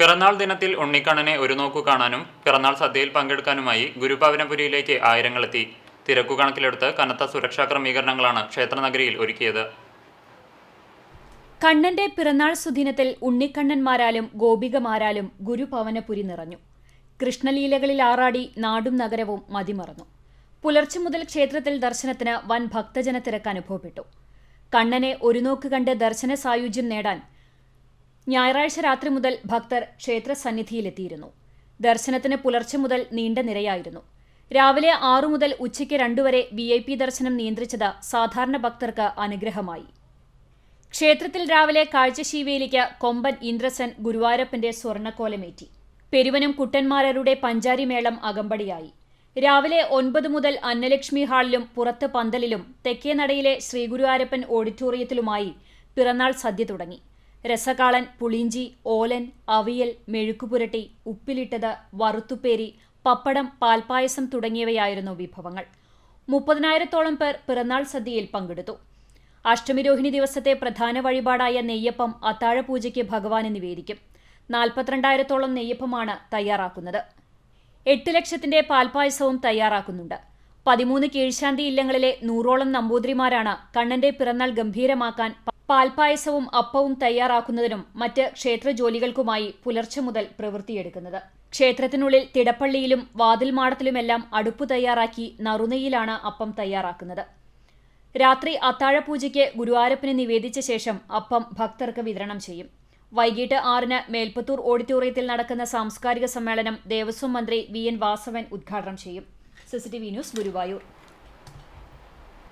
പിറന്നാൾ ദിനത്തിൽ ഉണ്ണിക്കണ്ണനെ ഒരു നോക്കു കാണാനും പിറന്നാൾ സദ്യയിൽ പങ്കെടുക്കാനുമായി ഗുരുഭവനപുരിയിലേക്ക് ആയിരങ്ങളെത്തി. തിരക്കു കണക്കിലെടുത്ത് കനത്ത സുരക്ഷാ ക്രമീകരണങ്ങളാണ് ക്ഷേത്രനഗരിയിൽ ഒരുക്കിയത്. കണ്ണന്റെ പിറന്നാൾ സുദിനത്തിൽ ഉണ്ണിക്കണ്ണന്മാരാലും ഗോപികമാരാലും ഗുരുഭവനപുരി നിറഞ്ഞു. കൃഷ്ണലീലകളിൽ ആറാടി നാടും നഗരവും മതിമറന്നു. പുലർച്ചെ മുതൽ ക്ഷേത്രത്തിൽ ദർശനത്തിന് വൻ ഭക്തജന തിരക്ക് അനുഭവപ്പെട്ടു. കണ്ണനെ ഒരു നോക്ക് കണ്ട് ദർശന സായുജ്യം നേടാൻ ഞായറാഴ്ച രാത്രി മുതൽ ഭക്തർ ക്ഷേത്ര സന്നിധിയിലെത്തിയിരുന്നു ദർശനത്തിന് പുലർച്ചെ മുതൽ നീണ്ട നിരയായിരുന്നു. രാവിലെ ആറു മുതൽ ഉച്ചയ്ക്ക് രണ്ടുവരെ വി ഐ പി ദർശനം നിയന്ത്രിച്ചത് സാധാരണ ഭക്തർക്ക് അനുഗ്രഹമായി. ക്ഷേത്രത്തിൽ രാവിലെ കാഴ്ചശീവേലിക്ക് കൊമ്പൻ ഇന്ദ്രസൻ ഗുരുവായൂരപ്പന്റെ സ്വർണക്കോലമേറ്റി. പെരുവനം കുട്ടന്മാരരുടെ പഞ്ചാരി മേളം അകമ്പടിയായി. രാവിലെ ഒൻപത് മുതൽ അന്നലക്ഷ്മി ഹാളിലും പുറത്ത് പന്തലിലും തെക്കേനടയിലെ ശ്രീഗുരുവാരപ്പൻ ഓഡിറ്റോറിയത്തിലുമായി പിറന്നാൾ സദ്യ തുടങ്ങി. രസകാളൻ പുളിഞ്ചി ഓലൻ അവിയൽ മെഴുക്കുപുരട്ടി ഉപ്പിലിട്ടത് വറുത്തുപ്പേരി പപ്പടം പാൽപായസം തുടങ്ങിയവയായിരുന്നു വിഭവങ്ങൾ. മുപ്പതിനായിരത്തോളം പേർ പിറന്നാൾ സദ്യയിൽ പങ്കെടുത്തു. അഷ്ടമിരോഹിണി ദിവസത്തെ പ്രധാന വഴിപാടായ നെയ്യപ്പം അത്താഴപൂജയ്ക്ക് ഭഗവാന് നിവേദിക്കും. നാൽപ്പത്തിരണ്ടായിരത്തോളം നെയ്യപ്പമാണ് തയ്യാറാക്കുന്നത്. എട്ട് ലക്ഷത്തിന്റെ പാൽപായസവും തയ്യാറാക്കുന്നുണ്ട്. പതിമൂന്ന് കീഴ്ശാന്തി ഇല്ലങ്ങളിലെ നൂറോളം നമ്പൂതിരിമാരാണ് കണ്ണന്റെ പിറന്നാൾ ഗംഭീരമാക്കാൻ പാൽപായസവും അപ്പവും തയ്യാറാക്കുന്നതിനും മറ്റ് ക്ഷേത്ര ജോലികൾക്കുമായി പുലർച്ചെ മുതൽ പ്രവൃത്തിയെടുക്കുന്നത്. ക്ഷേത്രത്തിനുള്ളിൽ തിടപ്പള്ളിയിലും വാതിൽമാടത്തിലുമെല്ലാം അടുപ്പ് തയ്യാറാക്കി നറുനെയ്യിലാണ് അപ്പം തയ്യാറാക്കുന്നത്. രാത്രി അത്താഴപൂജയ്ക്ക് ഗുരുവായൂരപ്പന് നിവേദിച്ച ശേഷം അപ്പം ഭക്തർക്ക് വിതരണം ചെയ്യും. വൈകിട്ട് ആറിന് മേൽപ്പത്തൂർ ഓഡിറ്റോറിയത്തിൽ നടക്കുന്ന സാംസ്കാരിക സമ്മേളനം ദേവസ്വം മന്ത്രി വി എൻ വാസവൻ ഉദ്ഘാടനം ചെയ്യും. CCTV news Guruvayur.